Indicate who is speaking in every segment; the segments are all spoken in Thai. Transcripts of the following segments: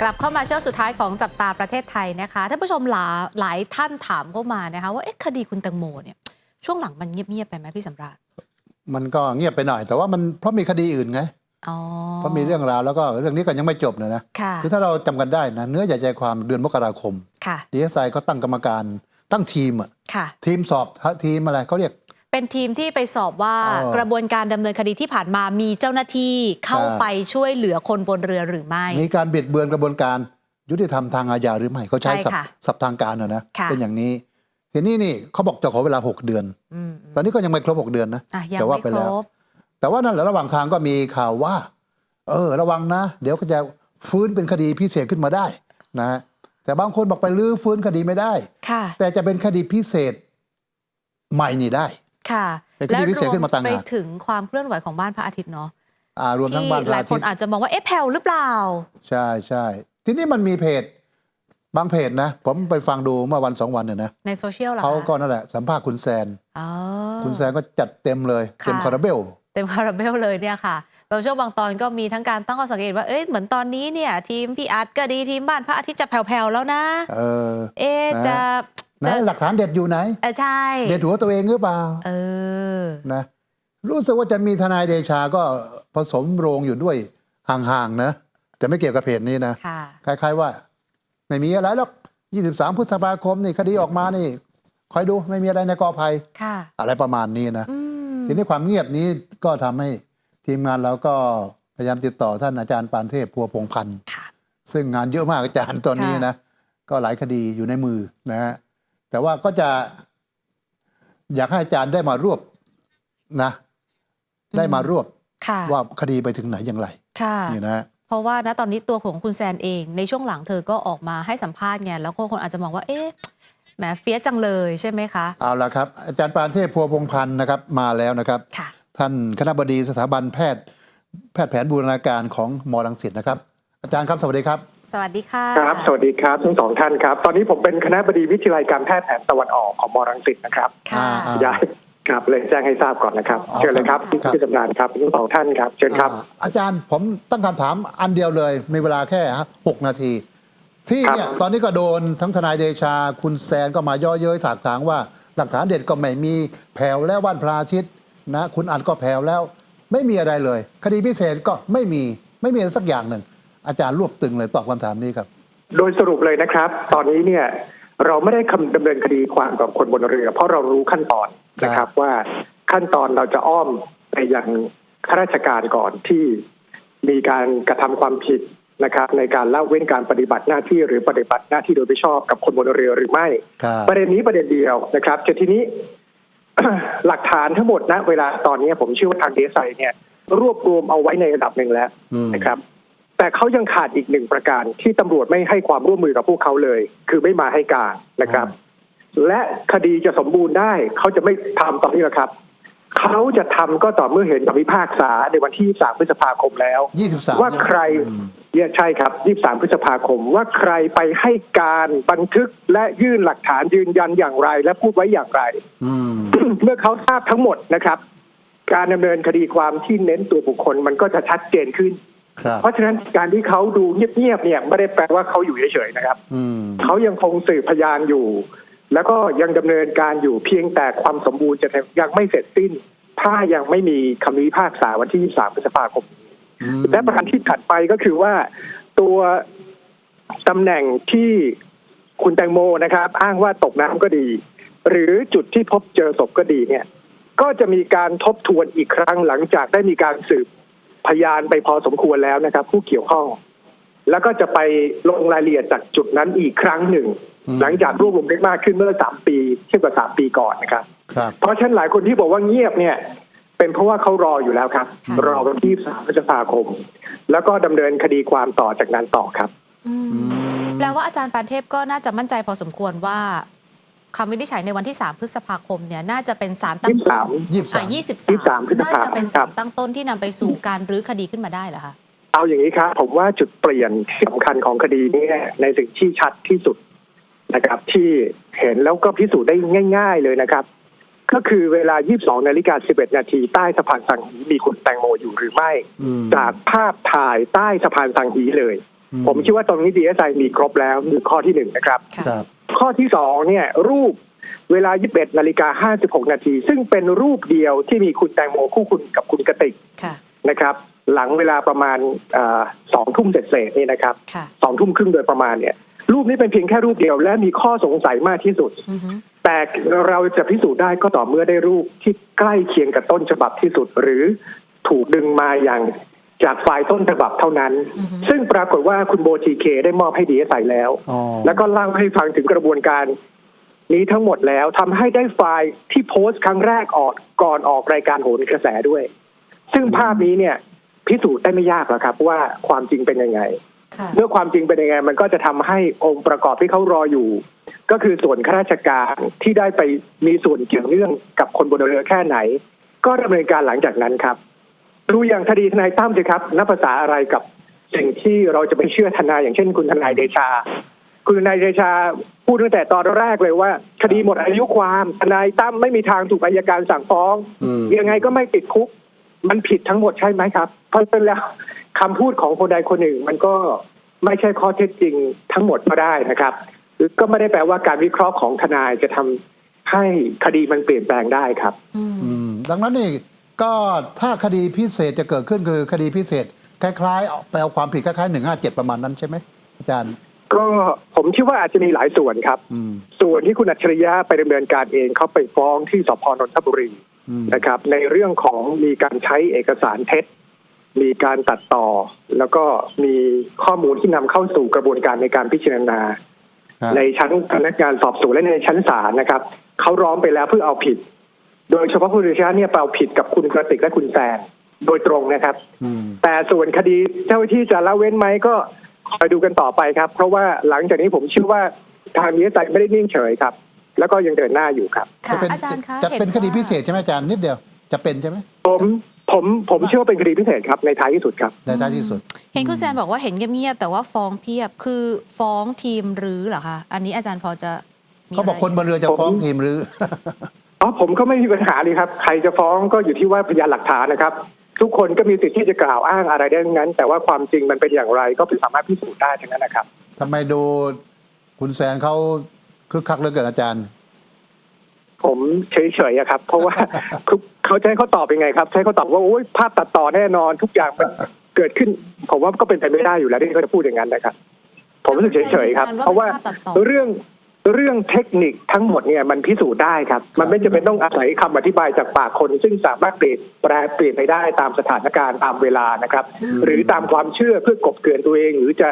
Speaker 1: กลับเข้ามาช่วงสุดท้ายของจับตาประเทศไทยนะคะท่านผู้ชมหลาหลายท่านถามเข้ามานะคะว่าเอ๊ะคดีคุณแตงโมเนี่ยช่วงหลังมันเงียบๆไปไหมพี่สำราญ
Speaker 2: มันก็เงียบไปหน่อย แต่ว่ามันเพราะมีคดีอื่นไง
Speaker 1: อ๋อ
Speaker 2: เพราะมีเรื่องราวแล้วก็เรื่องนี้ก็ยังไม่จบนะนะ
Speaker 1: ค่ะ
Speaker 2: คือถ้าเราจำกันได้นะเนื้อใหญ่ใจความเดือนมกราคม
Speaker 1: ค่ะ
Speaker 2: ดีเอสไอก็ตั้งกรรมการตั้งทีมอะ
Speaker 1: ค่ะ
Speaker 2: ทีมสอบทีมอะไรเขาเรียก
Speaker 1: เป็นทีมที่ไปสอบว่า
Speaker 2: เออ
Speaker 1: กระบวนการดำเนินคดีที่ผ่านมามีเจ้าหน้าที่เข้า
Speaker 2: ใช่
Speaker 1: ไปช่วยเหลือคนบนเรือหรือไม่
Speaker 2: มีการบิดเบือนกระบวนการยุติธรรมทางอาญาหรือไม่เขาใช้
Speaker 1: ใช่
Speaker 2: ศัพ
Speaker 1: ค่ะ
Speaker 2: ท์ศัพท์ทางการนะนะ
Speaker 1: ค่ะ
Speaker 2: เป็นอย่างนี้ ทีนี้นี่เขาบอกจะขอเวลา 6 เดือน
Speaker 1: อืม
Speaker 2: ตอนนี้ก็ยังไม่ครบ 6 เดือนนะ
Speaker 1: อะยัง
Speaker 2: แต่ว่า
Speaker 1: ไม่
Speaker 2: ไป
Speaker 1: คร
Speaker 2: แล้ว
Speaker 1: บ
Speaker 2: แต่ว่านั่นแหละระหว่างทางก็มีข่าวว่า เออ ระวังนะ เดี๋ยวก็จะฟื้นเป็นคดีพิเศษขึ้นมาได้นะฮะแต่บางคนบอกไปลื้อฟื้นคดีไม่ได้
Speaker 1: ค่ะ
Speaker 2: แต่จะเป็นคดีพิเศษใหม่นี่ได้
Speaker 1: ค่ะ
Speaker 2: เป็นคดีพิเศษขึ้นมาต่างหาก
Speaker 1: ไปถึงความเคลื่อนไหวของบ้านพระอาทิตย์เนาะ
Speaker 2: อ่ารวมทั้ง
Speaker 1: ที่
Speaker 2: บ้าน
Speaker 1: หลาย
Speaker 2: พระ
Speaker 1: คน
Speaker 2: ทิตย์
Speaker 1: อาจจะมองว่าเอ๊ะแผ่วหรือเปล่า
Speaker 2: ใช่ใช่ทีนี้มันมีเพจบางเพจนะ ผมไปฟังดูเมื่อวันสองวันเนี่ยนะ
Speaker 1: ในโซเชียลเหรอ
Speaker 2: เขา
Speaker 1: คะ
Speaker 2: ก็นั่นแหละสัมภาษณ์คุณแซน
Speaker 1: อ๋อ
Speaker 2: คุณแซนก็จัดเต็มเลย
Speaker 1: ค่ะ
Speaker 2: เต็มคาราเบล
Speaker 1: เต็มคาราเบลเลยเนี่ยค่ะบางช่วงบางตอนก็มีทั้งการตั้งข้อสังเกตว่าเอ้ยเหมือนตอนนี้เนี่ย ทีมพี่อาร์ตก็ดีทีมบ้านพระอาทิตย์จะแผ่วๆแล้วนะ
Speaker 2: เออ
Speaker 1: เอ๊ะ
Speaker 2: นะ
Speaker 1: จะ
Speaker 2: ไห น
Speaker 1: จะ
Speaker 2: หลักฐานเด็ดอยู่ไหน
Speaker 1: เออใช่
Speaker 2: เด็ดหัวตัวเองหรือเปล่า
Speaker 1: เออ
Speaker 2: นะรู้สึกว่าจะมีทนายเดชาก็ผสมโรงอยู่ด้วยห่างๆนะแต่ไม่เกี่ยวกับเพจนี้นะ
Speaker 1: ค่ะ
Speaker 2: คล้าย ๆว่า ไม่มีอะไรหรอก23พฤษภาคมนี่คดีออกมานี่คอยดูไม่มีอะไรในกอภัย
Speaker 1: ค่ะ
Speaker 2: อะไรประมาณนี้นะ
Speaker 1: อืม
Speaker 2: ทีนี้ความเงียบนี้ก็ทำให้ทีมงานเราก็พยายามติดต่อท่านอาจารย์ปานเทพพัวพงพันธ์
Speaker 1: ค่ะ
Speaker 2: ซึ่งงานเยอะมากอาจารย์ตอนนี้นะ ก็หลายคดีอยู่ในมือนะฮะ แต่ว่าก็จะอยากให้อาจารย์ได้มารวบนะ ได้มารวบ
Speaker 1: ค่ะ
Speaker 2: ว่าคดีไปถึงไหนอย่างไร
Speaker 1: ค่ะ
Speaker 2: นี่นะฮะ
Speaker 1: เพราะว่าณตอนนี้ตัวของคุณแซนเองในช่วงหลังเธอก็ออกมาให้สัมภาษณ์ไงแล้วก็คนอาจจะมองว่าเอ๊ะแหมเฟียสจังเลยใช่ไหมคะ
Speaker 2: เอาละครับ อาจารย์ปานเทพพัวพงพันธ์นะครับมาแล้วนะครับ
Speaker 1: ค่ะ
Speaker 2: ท่านคณบดีสถาบันแพทย์ แพทย์แผนบูรณาการของมรังสิตนะครับ อาจารย์ครับสวัสดีครับ
Speaker 1: สวัสดีค่ะ
Speaker 3: ครับ สวัสดีครับทั้งสองท่านครับ ตอนนี้ผมเป็นคณะบดีวิทยาลัยการแพทย์แผนตะวันออกของมรังสิตนะครับ
Speaker 1: ค่ะ
Speaker 2: อ่า
Speaker 3: ย้ายครับเลยแจ้งให้ทราบก่อนนะครับ
Speaker 2: อ๋อ
Speaker 3: เชิญเลยครับ
Speaker 2: ครับ
Speaker 3: ที่สำนานครับทั้งสองท่านครับ เชิญครับ
Speaker 2: อ่าอาจารย์ผมตั้งคำถามอันเดียวเลย มีเวลาแค่ฮะหกนาที ที่เนี่ย
Speaker 3: ครับ
Speaker 2: ตอนนี้ก็โดนทั้งทนายเดชา คุณแซนก็มาย่อเย้ยถากถางว่า หลักฐานเด็ดก็ไม่มีแผ่วแล้ววันพระอาทิตย์นะ คุณอัดก็แผ่วแล้ว ไม่มีอะไรเลย คดีพิเศษก็ไม่มีไม่มีอะไรสักอย่างหนึ่ง อาจารย์รวบตึงเลยตอบคำถามนี้ครับ
Speaker 3: โดยสรุปเลยนะครับ ตอนนี้เนี่ยเราไม่ได้คำดำเนินคดีความกับคนบนเรือ เพราะเรารู้ขั้นตอนนะครับว่าขั้นตอนเราจะอ้อมไปยังข้าราชการก่อนที่มีการกระทำความผิดนะครับ ในการละเว้นการปฏิบัติหน้าที่หรือปฏิบัติหน้าที่โดยไม่ชอบกับคนบนเรือหรือไม่
Speaker 2: ครับ
Speaker 3: ประเด็นนี้ประเด็นเดียวนะครับจะทีนี้หลักฐานทั้งหมดนะเวลาตอนนี้ผมเชื่อว่าทางดีไซน์เนี่ยรวบรวมเอาไว้ในระดับหนึ่งแล้ว
Speaker 2: อืม
Speaker 3: นะครับ แต่เขายังขาดอีกหนึ่งประการที่ตำรวจไม่ให้ความร่วมมือกับพวกเขาเลย คือไม่มาให้การนะครับ และคดีจะสมบูรณ์ได้เขาจะไม่ทำตอนนี้หรอกครับเขาจะทำก็ต่อเมื่อเห็นคำพิพากษาในวันที่ 3 พฤษภาคมแล้ว
Speaker 2: ยี่สิบสาม
Speaker 3: ว่าใครเนี่ยใช่ครับ 23 พฤษภาคม ว่าใครไปให้การบันทึกและยื่นหลักฐานยืนยันอย่างไร และพูดไว้อย่างไร
Speaker 2: อืม
Speaker 3: เมื่อเขาทราบทั้งหมดนะครับ การดำเนินคดีความที่เน้นตัวบุคคลมันก็จะชัดเจนขึ้น
Speaker 2: ครับ
Speaker 3: เพราะฉะนั้นการที่เขาดูเงียบๆเนี่ยไม่ได้แปลว่าเขาอยู่เฉยๆนะครับ
Speaker 2: อืม
Speaker 3: เขายังคงสืบพยานอยู่ แล้วก็ยังดำเนินการอยู่เพียงแต่ความสมบูรณ์จะยังไม่เสร็จสิ้น ถ้ายังไม่มีคำวิพากษาวันที่ 23 พฤษภาคม
Speaker 2: อืม
Speaker 3: และประการที่ถัดไปก็คือว่าตัวตำแหน่งที่คุณแตงโมนะครับ อ้างว่าตกน้ำก็ดี หรือจุดที่พบเจอศพก็ดีเนี่ย ก็จะมีการทบทวนอีกครั้งหลังจากได้มีการสืบ พยานไปพอสมควรแล้วนะครับ ผู้เกี่ยวข้อง แล้วก็จะไปลงรายละเอียดจากจุดนั้นอีกครั้งหนึ่ง หลังจากรวบรวมได้มากขึ้นเมื่อสามปีเทียบกับสามปีก่อนนะครับ
Speaker 2: ครับ
Speaker 3: เพราะฉะนั้นหลายคนที่บอกว่าเงียบเนี่ย เป็นเพราะว่าเขารออยู่แล้วครับ
Speaker 1: ค่ะ
Speaker 3: รอวันที่สามพฤษภาคม แล้วก็ดำเนินคดีความต่อจากนั้นต่อครับ
Speaker 1: อืม
Speaker 2: อืม
Speaker 1: แปลว่าอาจารย์ปานเทพก็น่าจะมั่นใจพอสมควรว่า คำวินิจฉัยในวันที่ 3 พฤษภาคมเนี่ยน่าจะเป็นสารตั้งต้น
Speaker 3: 23
Speaker 2: ยี่สิบสา
Speaker 1: อะ
Speaker 2: ม
Speaker 1: 23
Speaker 3: 23พฤษภาคม
Speaker 1: น่าจะเป็น
Speaker 3: ครั
Speaker 1: สาร
Speaker 3: บ
Speaker 1: ตั้งต้นที่นำไปสู่การรื้อคดีขึ้นมาได้เหรอคะ
Speaker 3: เอาอย่างนี้ครับผมว่าจุดเปลี่ยนที่สำคัญของคดีนี้ในสิ่งที่ชัดที่สุดนะครับ ที่เห็นแล้วก็พิสูจน์ได้ง่าย ๆ เลยนะครับ ก็คือเวลา 22 นาฬิกา 11 นาทีใต้สะพานสังหีมีคุณแตงโมอยู่หรือไม่
Speaker 2: อืม
Speaker 3: จากภาพถ่ายใต้สะพานสังหีเลย
Speaker 2: อืม
Speaker 3: ผมคิดว่าตรงนี้ดีเอสไอมีครบแล้วคือข้อที่หนึ่งนะครับ
Speaker 1: ค่ะ
Speaker 2: ครับ
Speaker 3: ข้อที่สองเนี่ยรูปเวลา 21นาฬิกา56 นาที ซึ่งเป็นรูปเดียวที่มีคุณแตงโมคู่คุณกับคุณกติก
Speaker 1: ค่ะ
Speaker 3: นะครับ หลังเวลาประมาณสองทุ่มเศษๆนี่นะครับ
Speaker 1: ค่ะ
Speaker 3: สองทุ่มครึ่งโดยประมาณเนี่ย รูปนี้เป็นเพียงแค่รูปเดียว และมีข้อสงสัยมากที่สุด
Speaker 1: อือฮึ
Speaker 3: แต่เราจะพิสูจน์ได้ก็ต่อเมื่อได้รูปที่ใกล้เคียงกับต้นฉบับที่สุด หรือถูกดึงมาอย่าง จากไฟล์ต้นฉบับเท่านั้น
Speaker 1: อือฮึ
Speaker 3: ซึ่งปรากฏว่าคุณโบทีเคได้มอบให้ดีใส่แล้ว
Speaker 2: อ๋อ
Speaker 3: แล้วก็เล่าให้ฟังถึงกระบวนการนี้ทั้งหมดแล้วทำให้ได้ไฟล์ที่โพสต์ครั้งแรกออกก่อนออกรายการโหนกระแสด้วย ซึ่งภาพนี้เนี่ย พิสูจน์ได้ไม่ยากหรอกครับ ว่าความจริงเป็นยังไง
Speaker 1: ค่ะ
Speaker 3: เมื่อความจริงเป็นยังไง มันก็จะทำให้องค์ประกอบที่เขารออยู่ ก็คือส่วนข้าราชการที่ได้ไปมีส่วนเกี่ยวเนื่องกับคนบนเรือแค่ไหน ก็ดำเนินการหลังจากนั้นครับ ดูอย่างคดีทนายตั้มสิครับนับภาษาอะไรกับสิ่งที่เราจะไปเชื่อทนายอย่างเช่นคุณทนายเดชา คุณทนายเดชาพูดตั้งแต่ตอนแรกเลยว่า คดีหมดอายุความทนายตั้มไม่มีทางถูกอายการสั่งฟ้อง
Speaker 2: อืม
Speaker 3: ยังไงก็ไม่ติดคุก มันผิดทั้งหมดใช่ไหมครับ เพราะฉะนั้นแล้วคำพูดของคนใดคนหนึ่งมันก็ไม่ใช่ข้อเท็จจริงทั้งหมดก็ได้นะครับหรือก็ไม่ได้แปลว่าการวิเคราะห์ของทนายจะทำให้คดีมันเปลี่ยนแปลงได้ครับ
Speaker 1: อืม
Speaker 2: อืมดังนั้นนี่ ก็ถ้าคดีพิเศษจะเกิดขึ้นคือคดีพิเศษ คล้ายๆเอาไปเอาความผิดคล้ายๆหนึ่งห้าเจ็ดประมาณนั้นใช่ไหมอาจารย์
Speaker 3: ก็ผมคิดว่าอาจจะมีหลายส่วนครับ
Speaker 2: อืม
Speaker 3: ส่วนที่คุณอัจฉริยะไปดำเนินการเองเขาไปฟ้องที่สพนนทบุรี
Speaker 2: อืม
Speaker 3: นะครับ ในเรื่องของมีการใช้เอกสารเท็จ มีการตัดต่อ แล้วก็มีข้อมูลที่นำเข้าสู่กระบวนการในการพิจารณา
Speaker 2: ฮะ
Speaker 3: ในชั้นพนักงานสอบสวนและในชั้นศาลนะครับเขาร้องไปแล้วเพื่อเอาผิด โดยเฉพาะคุณอัจฉริยะเนี่ยไปเอาผิดกับคุณกระติกและคุณแซนโดยตรงนะครับ
Speaker 2: อืม
Speaker 3: แต่ส่วนคดีเจ้าหน้าที่จะละเว้นไหมก็คอยดูกันต่อไปครับ เพราะว่าหลังจากนี้ผมเชื่อว่าทางนี้ใจไม่ได้นิ่งเฉยครับ แล้วก็ยังเดินหน้าอยู่ครับ
Speaker 1: ค่ะ
Speaker 2: จะเป็น
Speaker 1: อาจารย์คะ
Speaker 2: จะเป็น
Speaker 1: ห็
Speaker 2: คดี
Speaker 1: ว่า
Speaker 2: พิเศษใช่ไหมอาจารย์นิดเดียวจะเป็นใช่ไหม
Speaker 3: ผมผมผมเชื่อว่าเป็นคดีพิเศษครับในท้ายที่สุดครับ
Speaker 2: ในท้ายที่สุด
Speaker 1: เห็นคุณแซนบอกว่าเห็นเงียบๆแต่ว่าฟ้องเพียบคือฟ้องทีมหรือเหรอคะอันนี้อาจารย์พอจะมี
Speaker 2: เขาบอกะ
Speaker 1: ไร
Speaker 2: คนบนเรือจะฟ้องทีมหรือ
Speaker 3: อ๋อผมก็ไม่มีปัญหาเลยครับ ใครจะฟ้องก็อยู่ที่ว่าพยานหลักฐานนะครับ ทุกคนก็มีสิทธิ์ที่จะกล่าวอ้างอะไรได้ทั้งนั้น แต่ว่าความจริงมันเป็นอย่างไรก็สามารถพิสูจน์ได้ทั้งนั้นนะครับ
Speaker 2: ทำไมดูคุณแซนเขาคึกคักเหลือเกินอาจารย์
Speaker 3: ผมเฉยๆอะครับ เพราะว่าคือเขาจะให้เขาตอบยังไงครับ ใช้เขาตอบว่าโอ้ยภาพตัดต่อแน่นอนทุกอย่างมันเกิดขึ้น ผมว่าก็เป็นไปไม่ได้อยู่แล้วที่เขาจะพูดอย่างนั้นนะครับผมรู้สึกเฉยๆครับ เพราะว่า
Speaker 1: ตัดต่อ
Speaker 3: เรื่อง เรื่องเทคนิคทั้งหมดเนี่ยมันพิสูจน์ได้ครับ มันไม่จำเป็นต้องอาศัยคำอธิบายจากปากคน ซึ่งสามารถเปลี่ยนแปลเปลี่ยนไปได้ตามสถานการณ์ตามเวลานะครับ
Speaker 1: อืม
Speaker 3: หรือตามความเชื่อเพื่อกบเกลื่อนตัวเอง หรือจะ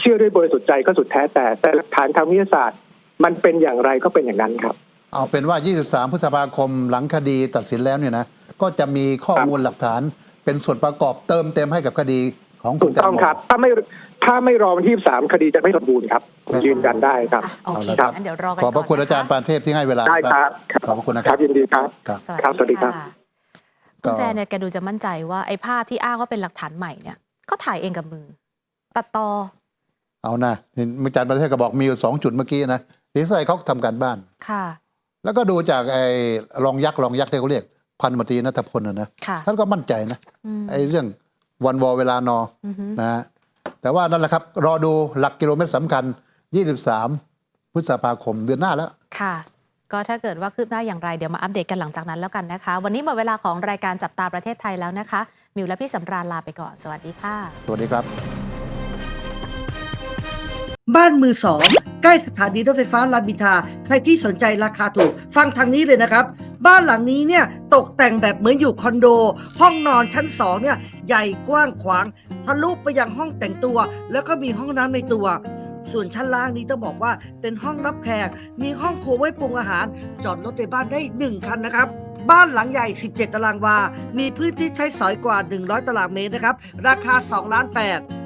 Speaker 3: เชื่อด้วยบริสุทธิ์ใจก็สุดแท้แต่แต่หลักฐานทางวิทยาศาสตร์ มันเป็นอย่างไรก็เป็นอย่างนั้นครับ
Speaker 2: เอาเป็นว่า 23 พฤษภาคมหลังคดีตัดสินแล้วเนี่ยนะก็จะมีข้อมูลหลักฐานเป็นส่วนประกอบเติมเต็มให้กับคดีของคุ
Speaker 3: ถู
Speaker 2: ณ
Speaker 3: ก
Speaker 2: แตง
Speaker 3: ต้อง
Speaker 2: โม
Speaker 3: ครับถ้าไม่ ถ้าไม่รอวันที่สามคดีจะไม่สมบูรณ์ครับ
Speaker 2: ไม่สมบูรณ์
Speaker 3: ยืนยันได้ครับ
Speaker 1: อะโอเค
Speaker 2: เอาละครับ
Speaker 1: งั้นเดี๋ยวรอกัน
Speaker 2: ขอบพระคุณ
Speaker 1: ก่น
Speaker 2: อาจารย์
Speaker 1: น
Speaker 2: ปานเทพที่ให้เวลา
Speaker 3: ได้ครับ
Speaker 2: ขอบพระคุณนะ
Speaker 3: ค
Speaker 2: ค
Speaker 3: รั
Speaker 2: รั
Speaker 3: บ บยินดีครับ
Speaker 2: ครับ
Speaker 1: สวัส
Speaker 3: ครับสวัสดี
Speaker 1: ดี
Speaker 3: ครับ
Speaker 1: ค่ะคุณแซนเนี่ยแกดูจะมั่นใจว่าไอ้ภาพที่อ้างว่าเป็นหลักฐานใหม่เนี่ยก็ถ่ายเองกับมือ ตัดต่อ
Speaker 2: เอานะเห็นอาจารย์ปานเทพก็บอกมีอยู่สองจุดเมื่อกี้นะที่ใส่เขาทำการบ้าน
Speaker 1: ค่ะ
Speaker 2: แล้วก็ดูจากไอ้รองยักษ์รองยักษ์ที่เขาเรียกพันมตรีนัทพลนะนะ
Speaker 1: ค่ะ
Speaker 2: ท่านก็มั่นใจนะ
Speaker 1: อืม
Speaker 2: ไอ้เรื่องวันวอเวลานอ
Speaker 1: อือฮึ
Speaker 2: นะฮะ แต่ว่านั่นแหละครับ รอดูหลักกิโลเมตรสำคัญ 23 พฤษภาคมเดือนหน้าแล้ว
Speaker 1: ค่ะ ก็ถ้าเกิดว่าคืบหน้าอย่างไร เดี๋ยวมาอัปเดตกันหลังจากนั้นแล้วกันนะคะ วันนี้หมดเวลาของรายการจับตาประเทศไทยแล้วนะคะ มิวและพี่สำราญลาไปก่อน สวัสดีค่ะ
Speaker 2: สวัสดีครับ
Speaker 4: บ้านมือสองใกล้สถานีรถไฟฟ้ารามอินทราใครที่สนใจราคาถูก ฟังทางนี้เลยนะครับ บ้านหลังนี้เนี่ยตกแต่งแบบเหมือนอยู่คอนโด ห้องนอนชั้นสองเนี่ยใหญ่กว้างขวาง ทะลุไปยังห้องแต่งตัว แล้วก็มีห้องน้ำในตัว ส่วนชั้นล่างนี้ต้องบอกว่าเป็นห้องรับแขก มีห้องครัวไว้ปรุงอาหาร จอดรถในบ้านได้ 1 คันนะครับ บ้านหลังใหญ่ 17 ตารางวา มีพื้นที่ใช้สอยกว่า 100 ตารางเมตรนะครับ ราคา2ล้าน8